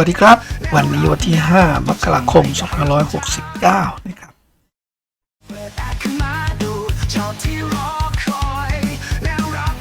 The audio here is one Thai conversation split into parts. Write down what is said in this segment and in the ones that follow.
วัสดีครับ วันนี้วันที่ 5 มกราคม 2569 นะครับมาดูชอบที่รอครับ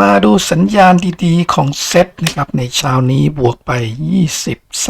มาดูสัญญาณดีๆ ของเซตนะครับ ในเช้านี้บวกไป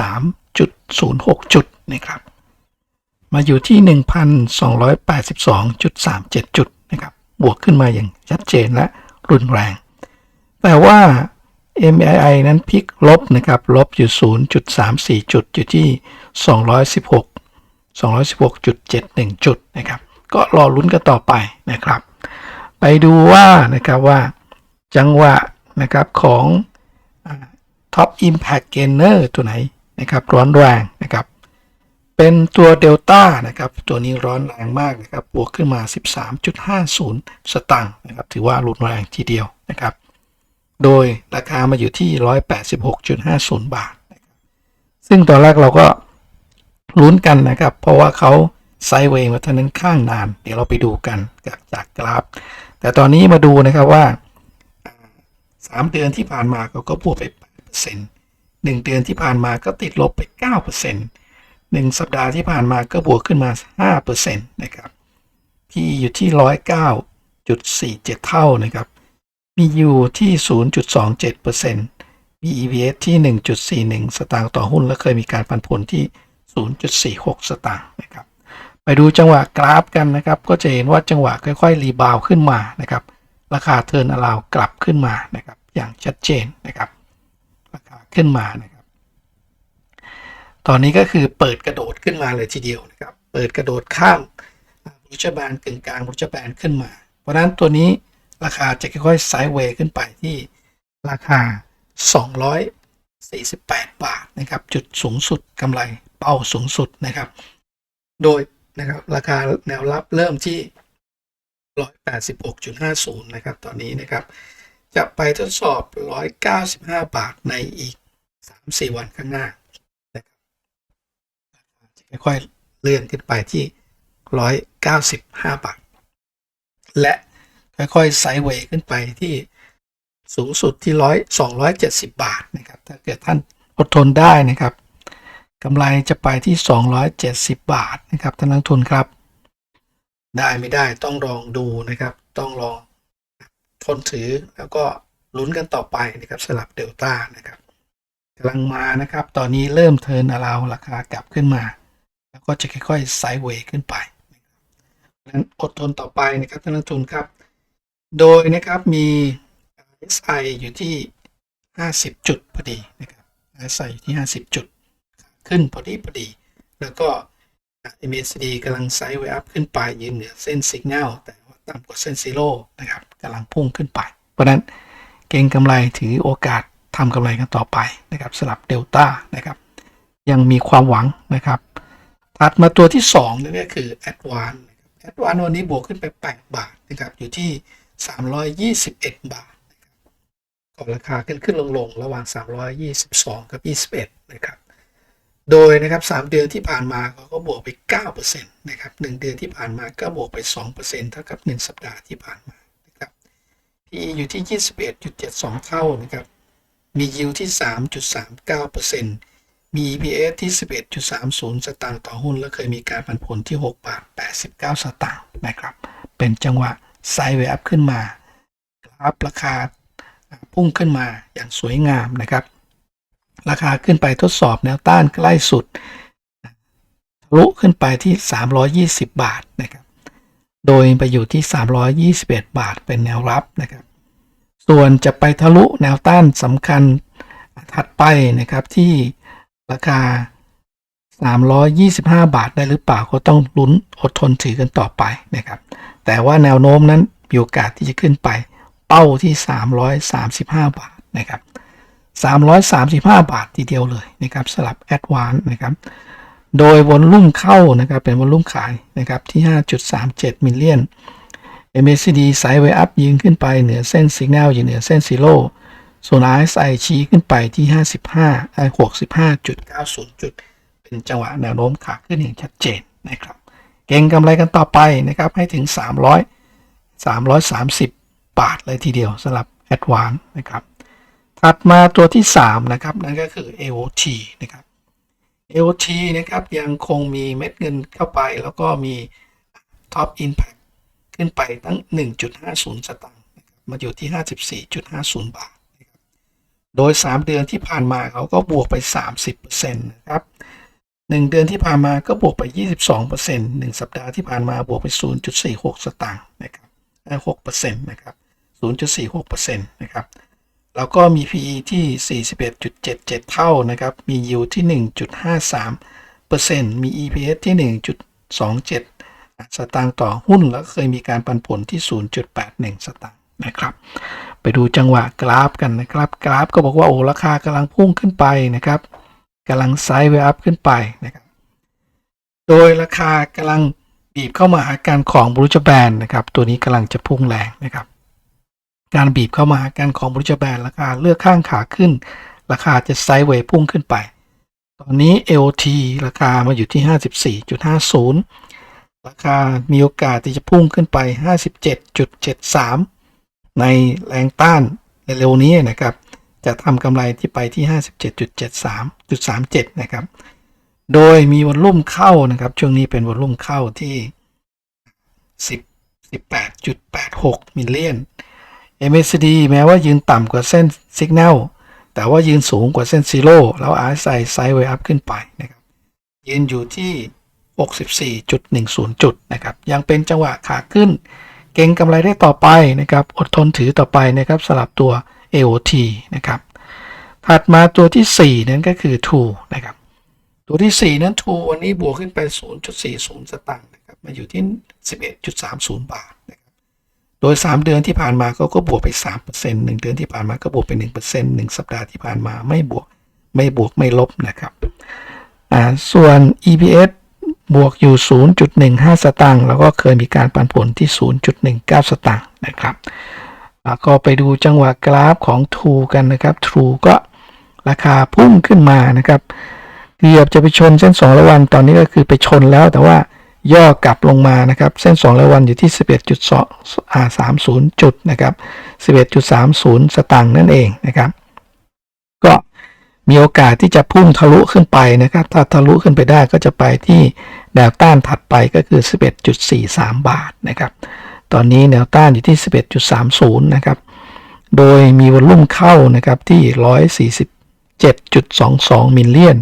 23.06 จุดนะครับ มาอยู่ที่ 1,282.37 จุดนะครับ บวกขึ้นมาอย่างชัดเจนและรุนแรง แต่ว่า MAI นั้นพลิกลบนะครับลบอยู่ 0.34 จุดอยู่ที่ 216 216.71 จุดนะครับ ก็รอลุ้นกันต่อไปนะครับ ไปดูว่านะครับว่าจังหวะนะครับของ Top Impact Gainer ตัวไหนนะครับร้อนแรงนะครับ เป็นตัวเดลต้านะครับ ตัวนี้ร้อนแรงมากนะครับบวกขึ้นมา 13.50 สตางค์นะครับ ถือว่ารุนแรงทีเดียวนะครับ โดยราคามาอยู่ที่ 186.50 บาท ซึ่งตอนแรกเราก็ลุ้นกันนะครับ เพราะว่าเขาไซด์เวย์มาทางนั้นข้างนาน เดี๋ยวเราไปดูกันจากจากกราฟ แต่ตอนนี้มาดูนะครับว่าสามเดือนที่ผ่านมาเขาก็บวกไป8%หนึ่งเดือนที่ผ่านมาก็ติดลบไป9%หนึ่งสัปดาห์ที่ผ่านมาก็บวกขึ้นมา 5%นะครับ ที่อยู่ที่ 109.47 เท่านะครับ มีอยู่ที่ 0.27%มี EPS ที่ 1.41 สตางค์ต่อหุ้น และเคยมีการปันผลที่ 0.46 สตางค์นะครับ ไปดูจังหวะกราฟกันนะครับ ก็จะเห็นว่าจังหวะค่อยๆ รีบาวขึ้นมานะครับ ราคาเทิร์นอลาวกลับขึ้นมานะครับ อย่างชัดเจนนะครับ ราคาขึ้นมานะครับ ตอนนี้ก็คือเปิดกระโดดขึ้นมาเลยทีเดียวนะครับ เปิดกระโดดข้ามบุชบานกึ่งกลางบุชบานขึ้นมา เพราะนั้นตัวนี้ ราคาจะค่อยๆไซด์เวย์ขึ้นไปที่ราคา 248 บาทนะครับ จุดสูงสุดกำไรเป้าสูงสุดนะครับ โดยนะครับราคาแนวรับเริ่มที่ 186.50 นะครับ ตอนนี้นะครับ จะไปทดสอบ 195 บาทในอีก 3-4 วันข้างหน้านะครับจะค่อยๆเลื่อนขึ้นไปที่ 195 บาท และ ค่อยๆไซด์เวย์ขึ้นไปที่สูงสุดที่100 270บาทนะครับ ถ้าเกิดท่านอดทนได้นะครับกำไรจะไปที่ 270 บาทนะครับท่านนักทุนครับ ได้ไม่ได้ต้องลองดูนะครับ ต้องลองทนถือแล้วก็ลุ้นกันต่อไปนะครับสลับเดลต้านะครับกำลังมานะครับ ตอนนี้เริ่มเทินอาราวราคากลับขึ้นมา แล้วก็จะค่อยๆไซด์เวย์ขึ้นไปนั้นอดทนต่อไปนะครับท่านนักทุนครับ โดยนะครับมี SI อยู่ที่ 50 จุดพอดีนะครับ SI อยู่ที่ 50 จุด ขึ้นพอดีพอดี แล้วก็ MACD กำลังไซด์เวย์อัพขึ้นไปยืนเหนือเส้นสัญญาณแต่ว่าต่ำกว่าเส้นซีโร่นะครับกำลังพุ่งขึ้นไป เพราะนั้นเก่งกำไรถือโอกาสทำกำไรกันต่อไปนะครับสลับเดลต้านะครับ ยังมีความหวังนะครับถัดมาตัวที่2นั่นก็คือ a d v a n c e นะครับ a d v a n c e วันนี้บวกขึ้นไป 8 บาทนะครับอยู่ที่ 321 บาทนะครับก่อนราคาขึ้นขึ้นลงลงระหว่าง 322 กับ 21 นะครับ โดยนะครับ 3 เดือนที่ผ่านมาเขาก็บวกไป 9%นะครับ 1 เดือนที่ผ่านมาก็บวกไป 2%เท่ากับ 1 สัปดาห์ที่ผ่านมานะครับ PE อยู่ที่ 21.72 เท่านะครับ มียิวที่ 3.39%มี EPS ที่ 11.30 สตางค์ต่อหุ้น และเคยมีการปันผลที่ 6 บาท 89 สตางค์นะครับ เป็นจังหวะ ไซด์เวอัพขึ้นมากราฟราคาพุ่งขึ้นมาอย่างสวยงามนะครับ ราคาขึ้นไปทดสอบแนวต้านใกล้สุดทะลุขึ้นไปที่ 320 บาทนะครับโดยไปอยู่ที่ 321 บาทเป็นแนวรับนะครับ ส่วนจะไปทะลุแนวต้านสำคัญถัดไปนะครับที่ราคา 325 บาทได้หรือเปล่าก็ต้องลุ้นอดทนถือกันต่อไปนะครับ แต่ว่าแนวโน้มนั้นมีโอกาสที่จะขึ้นไป เป้าที่ 335 บาทนะครับ 335 บาททีเดียวเลยนะครับสลับแอดวานนะครับ โดยวอลลุ่มเข้านะครับเป็นวอลลุ่มขายนะครับที่ 5.37 มิลเลียน MACD ไซด์เวย์อัพยิงขึ้นไปเหนือเส้นสัญญาณอยู่เหนือเส้นซีโร่ส่วน RSI ชี้ขึ้นไปที่ 55ไอ้65.90 จุด เป็นจังหวะแนวโน้มขาขึ้นอย่างชัดเจนนะครับ เก่งกำไรกันต่อไปนะครับให้ถึง 300 330 บาทเลยทีเดียวสำหรับ a d v a n c e นะครับ ถัดมาตัวที่ 3 นะครับ นั่นก็คือ AOT นะครับ AOT นะครับยังคงมีเม็ดเงินเข้าไป แล้วก็มี Top Impact ขึ้นไปตั้ง 1.50 สตางค์มาอยู่ที่ 54.50 บาทนะครับโดย 3 เดือนที่ผ่านมาเขาก็บวกไป 30%นะครับ 1 เดือนที่ผ่านมาก็บวกไป 22% 1 สัปดาห์ที่ผ่านมาบวกไป 0.46 สตางค์นะครับ6%นะครับ0.46%นะครับแล้วก็มี PE ที่ 41.77 เท่านะครับ มี yield ที่ 1.53%มี EPS ที่ 1.27 สตางค์ต่อหุ้น แล้วเคยมีการปันผลที่ 0.81 สตางค์นะครับ ไปดูจังหวะกราฟกันนะครับ กราฟก็บอกว่าโอ้ราคากำลังพุ่งขึ้นไปนะครับ กำลังไซด์เวอัพขึ้นไปนะครับ โดยราคากำลังบีบเข้ามาหาการของบรูจแบนนะครับตัวนี้กำลังจะพุ่งแรงนะครับ การบีบเข้ามาหาการของบรูจแบนราคาเลือกข้างขาขึ้น ราคาจะไซด์เวย์พุ่งขึ้นไป ตอนนี้ LT ราคามาอยู่ที่ 54.50 ราคามีโอกาสที่จะพุ่งขึ้นไป 57.73 ในแรงต้านเร็วๆนี้นะครับ จะทำกำไรที่ไปที่ 57.73.37 นะครับ โดยมีวอลลุ่มเข้านะครับ ช่วงนี้เป็นวอลลุ่มเข้าที่ 10 18.86 มิลเลียน MACD แม้ว่ายืนต่ำกว่าเส้นสัญญาณแต่ว่ายืนสูงกว่าเส้นซีโร่แล้ว RSI ไซด์เวย์อัพขึ้นไปนะครับ ยืนอยู่ที่ 64.10 จุดนะครับ ยังเป็นจังหวะขาขึ้น เก่งกำไรได้ต่อไปนะครับ อดทนถือต่อไปนะครับสลับตัว AOT นะครับ ถัดมาตัวที่ 4 นั้นก็คือ True นะครับ ตัวที่ 4 นั้น True วันนี้บวกขึ้นไป 0.40 สตางค์นะครับ มาอยู่ที่ 11.30 บาทนะครับ โดย 3 เดือนที่ผ่านมาเขาก็บวกไป 3% 1 เดือนที่ผ่านมาก็บวกไป 1% 1 สัปดาห์ที่ผ่านมาไม่บวกไม่บวกไม่ลบนะครับอ่าส่วน EPS บวกอยู่ 0.15 สตางค์ แล้วก็เคยมีการปันผลที่ 0.19 สตางค์นะครับ ก็ไปดูจังหวะกราฟของ True กันนะครับ True ก็ราคาพุ่งขึ้นมานะครับเกือบจะไปชนเส้น 2 ระวันตอนนี้ก็คือไปชนแล้วแต่ว่าย่อกลับลงมานะครับ เส้น 2 ระวันอยู่ที่ 11.2อ่า30 จุดนะครับ 11.30 สตางค์นั่นเองนะครับ ก็มีโอกาสที่จะพุ่งทะลุขึ้นไปนะครับ ถ้าทะลุขึ้นไปได้ก็จะไปที่แนวต้านถัดไปก็คือ 11.43 บาทนะครับ ตอนนี้แนวต้านอยู่ที่ 11.30 นะครับ โดยมีวอลลุ่มเข้านะครับที่ 147.22 มิลเลียน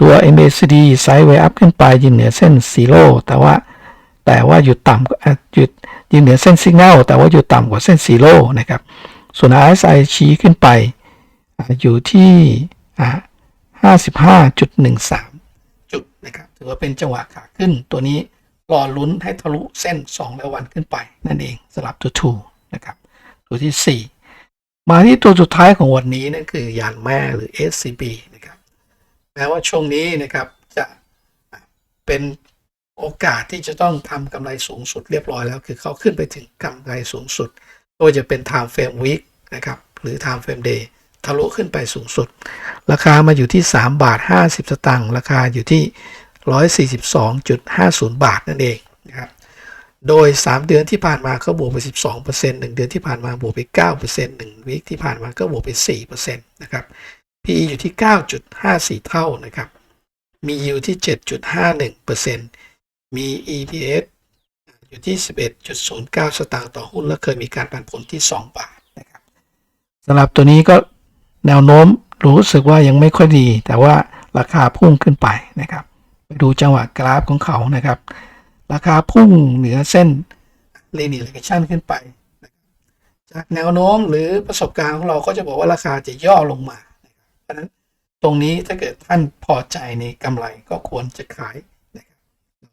ตัว MACD ไซด์เวอัพขึ้นไปยืนเหนือเส้นซีโร่แต่ว่าแต่ว่าอยู่ต่ำกว่าอะหยุดยืนเหนือเส้นซิกแนลแต่ว่าอยู่ต่ำกว่าเส้นซีโร่นะครับ ส่วน RSI ชี้ขึ้นไปอยู่ที่55.13 จุดนะครับ ถือว่าเป็นจังหวะขาขึ้นตัวนี้ รอลุ้นให้ทะลุเส้น2ระวันขึ้นไป นั่นเองสลับตัว2นะครับ ตัวที่ 4 มาที่ตัวสุดท้ายของวันนี้นั่นคือยานแม่หรือ SCB นะครับแม้ว่าช่วงนี้นะครับจะเป็นโอกาสที่จะต้องทำกำไรสูงสุดเรียบร้อยแล้ว คือเขาขึ้นไปถึงกำไรสูงสุดไม่ว่าจะเป็น time frame week นะครับหรือ time frame day ทะลุขึ้นไปสูงสุด ราคามาอยู่ที่ 3 บาท 50 สตางค์ราคาอยู่ที่ 142.50 บาทนั่นเองนะครับโดย 3 เดือนที่ผ่านมาเขาบวกไป 12% 1 เดือนที่ผ่านมาบวกไป 9% 1วีคที่ผ่านมาก็บวกไป 4%นะครับ PE อยู่ที่ 9.54 เท่านะครับ มี yield ที่ 7.51%มี EPS อยู่ที่ 11.09 สตางค์ต่อหุ้น และเคยมีการปันผลที่ 2 บาทนะครับสำหรับตัวนี้ก็แนวโน้มรู้สึกว่ายังไม่ค่อยดี แต่ว่าราคาพุ่งขึ้นไปนะครับ ไปดูจังหวะกราฟของเขานะครับ ราคาพุ่งเหนือเส้น linear regression ขึ้นไป จากแนวโน้มหรือประสบการณ์ของเราก็จะบอกว่าราคาจะย่อลงมานะครับเพราะนั้นตรงนี้ถ้าเกิดท่านพอใจในกำไรก็ควรจะขายนะครับ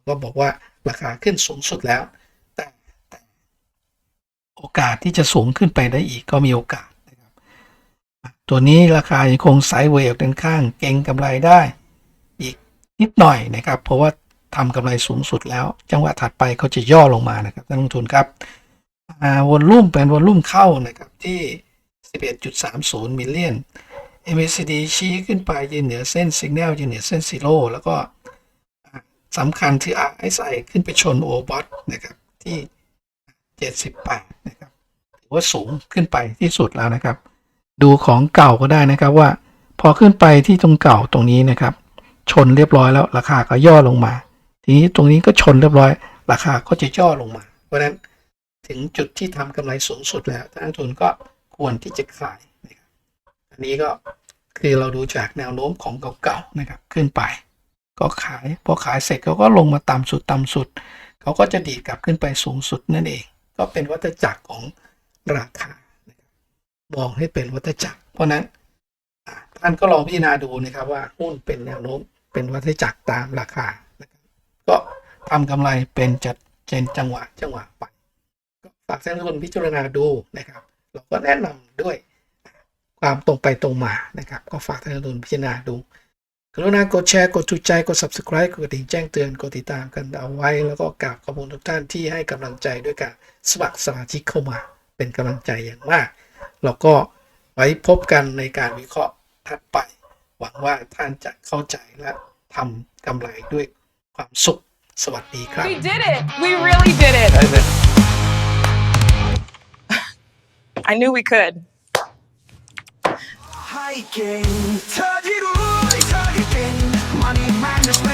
ก็บอกว่าราคาขึ้นสูงสุดแล้ว แต่แต่โอกาสที่จะสูงขึ้นไปได้อีกก็มีโอกาสนะครับตัวนี้ราคายังคงไซด์เวย์ออกด้านข้างเก่งกำไรได้ นิดหน่อยนะครับ เพราะว่าทำกำไรสูงสุดแล้ว จังหวะถัดไปเขาจะย่อลงมานะครับนักลงทุนครับวอลลุ่มเป็นวอลลุ่มเข้านะครับที่ 11.30มิลเลียน MACD ชี้ขึ้นไปยืนเหนือเส้นสัญญาณยืนเหนือเส้นซีโร่แล้วก็สำคัญที่ RSI ขึ้นไปชนโอบอทนะครับที่ 78 นะครับถือว่าสูงขึ้นไปที่สุดแล้วนะครับ ดูของเก่าก็ได้นะครับว่า พอขึ้นไปที่ตรงเก่าตรงนี้นะครับ ชนเรียบร้อยแล้ว ราคาก็ย่อลงมา ทีนี้ตรงนี้ก็ชนเรียบร้อย ราคาก็จะย่อลงมา เพราะฉะนั้นถึงจุดที่ทำกำไรสูงสุดแล้วนักทุนก็ควรที่จะขายนะครับอันนี้ก็คือเราดูจากแนวโน้มของเก่าๆนะครับ ขึ้นไป ก็ขายพอขายเสร็จเขาก็ลงมาต่ำสุดต่ำสุดเขาก็จะดีดกลับขึ้นไปสูงสุดนั่นเอง ก็เป็นวัฏจักรของราคาบมองให้เป็นวัฏจักร เพราะนั้นท่านก็ลองพิจารณาดูนะครับว่าหุ้นเป็นแนวโน้ม เป็นวัฏจักรตามราคา ก็ทำกำไรเป็นจัดเจนจังหวะจังหวะไปก็ฝากท่านผู้ชมพิจารณาดูนะครับ เราก็แนะนำด้วยความตรงไปตรงมานะครับ ก็ฝากท่านผู้ชมพิจารณาดู กรุณากดแชร์กดถูกใจกด subscribe กดกระดิ่งแจ้งเตือนกดติดตามกันเอาไว้ แล้วก็กราบขอบคุณทุกท่านที่ให้กำลังใจด้วยการสมัครสมาชิกเข้ามาเป็นกำลังใจอย่างมากแล้วก็ไว้พบกันในการวิเคราะห์ถัดไป หวังว่าท่านจะเข้าใจและ ทำกำไรด้วยความสุขสวัสดีครับ We did it We really did it I knew we could ให้เก่งเธอที่รู้เธอที่เป็นมันแมน